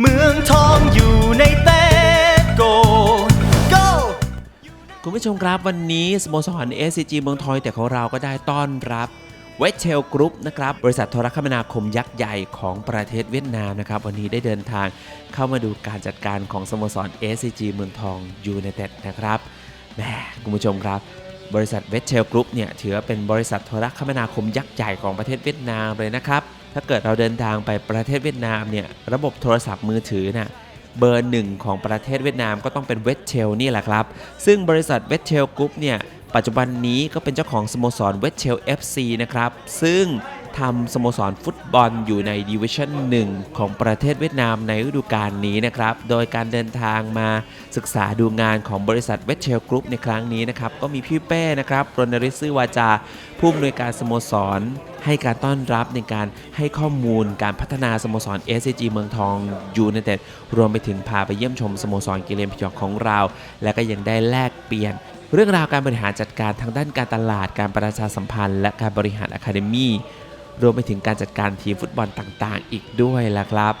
เมืองทองอยู่ในเตโก go คุณผู้ชมครับวันนี้สโมสร SCG เมืองทอยแต่ของเราก็ได้ต้อนรับเว t เชลกรุ๊ปนะครับบริษัทโทรคมนาคมยักษ์ใหญ่ของประเทศเวียดนามนะครับ วันนี้ได้เดินทางเข้ามาดูการจัดการของสโมสร SCG เมืองทองยูไนเต็ดนะครับแหมคุณผู้ชมครับ บริษัทเวสเชลกรุ๊ปเนี่ยถือว่าเป็นบริษัทโทรคมนาคมยักษ์ใหญ่ของประเทศเวียดนามเลยนะครับ ถ้าเกิดเราเดินทางไปประเทศเวียดนามเนี่ยระบบโทรศัพท์มือถือน่ะเบอร์หนึ่งของประเทศเวียดนามก็ต้องเป็นเวสเชลนี่แหละครับ ซึ่งบริษัทเวสเชลกรุ๊ปเนี่ยปัจจุบันนี้ก็เป็นเจ้าของสโมสรเวสเชล FC นะครับ ซึ่ง ทำสโมสรฟุตบอลอยู่ในดิวิชั่น1 ของประเทศเวียดนามในฤดูกาลนี้นะครับ โดยการเดินทางมาศึกษาดูงานของบริษัทเว t เชลกรุ๊ปในครั้งนี้นะครับ ก็มีพี่เป้นะครับรณฤทธิ์ซื่อวาจา ผู้อำนวยการสโมสร ให้การต้อนรับในการให้ข้อมูลการพัฒนาสโมสร SCG เมืองทองยูไนเต็ดรวมไปถึงพาไปเยี่ยมชมสโมสรกิเลนพยองของเรา และก็ยังได้แลกเปลี่ยนเรื่องราวการบริหารจัดการทางด้านการตลาด การประชาสัมพันธ์ และการบริหารอะคาเดมี่ รวมไปถึงการจัดการทีมฟุตบอลต่างๆ อีกด้วยล่ะครับ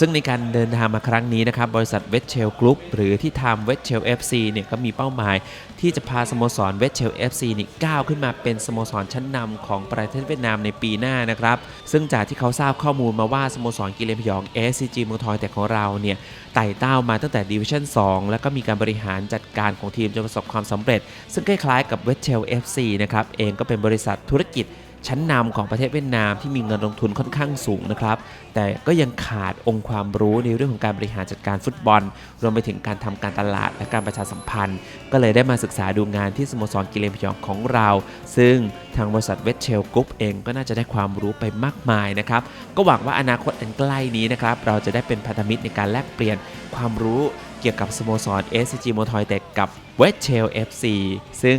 ซึ่งในการเดินทางมาครั้งนี้นะครับ บริษัทเว t เชลกรุ๊ปหรือที่ทำเว t เชล FC เนี่ยก็มีเป้าหมาย ที่จะพาสโมสรเว t เชล FC นี่ก้าวขึ้นมาเป็นสโมสรชั้นนำของประเทศเวียดนามในปีหน้านะครับ ซึ่งจากที่เขาทราบข้อมูลมาว่าสโมสรกิเลนพยอง SCG เมืองทอยแต่ของเราเนี่ยไต่เต้ามาตั้งแต่ดิวิชั่น 2 แล้วก็มีการบริหารจัดการของทีมจนประสบความสำเร็จ ซึ่งคล้ายๆกับเว t เชล FC นะครับเองก็เป็นบริษัทธุรกิจ ชั้นนำของประเทศเวียดนามที่มีเงินลงทุนค่อนข้างสูงนะครับ แต่ก็ยังขาดองค์ความรู้ในเรื่องของการบริหารจัดการฟุตบอล รวมไปถึงการทำการตลาดและการประชาสัมพันธ์ ก็เลยได้มาศึกษาดูงานที่สโมสรกิเลนพยองของเรา ซึ่งทางบริษัทเวชเชลกรุ๊ปเองก็น่าจะได้ความรู้ไปมากมายนะครับ ก็หวังว่าอนาคตอันใกล้นี้นะครับ เราจะได้เป็นพันธมิตรในการแลกเปลี่ยนความรู้เกี่ยวกับสโมสร SCG โมทอยเต็กับเวชเชล FC ซึ่ง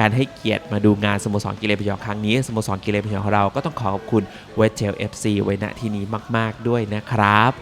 การให้เกียรติมาดูงานสโมสรกิเลนพยองครั้งนี้สโมสรกิเลนพยองของเราก็ต้องขอขอบคุณเวทเจล FC ไว้ณที่นี้มาก ๆ ด้วยนะครับ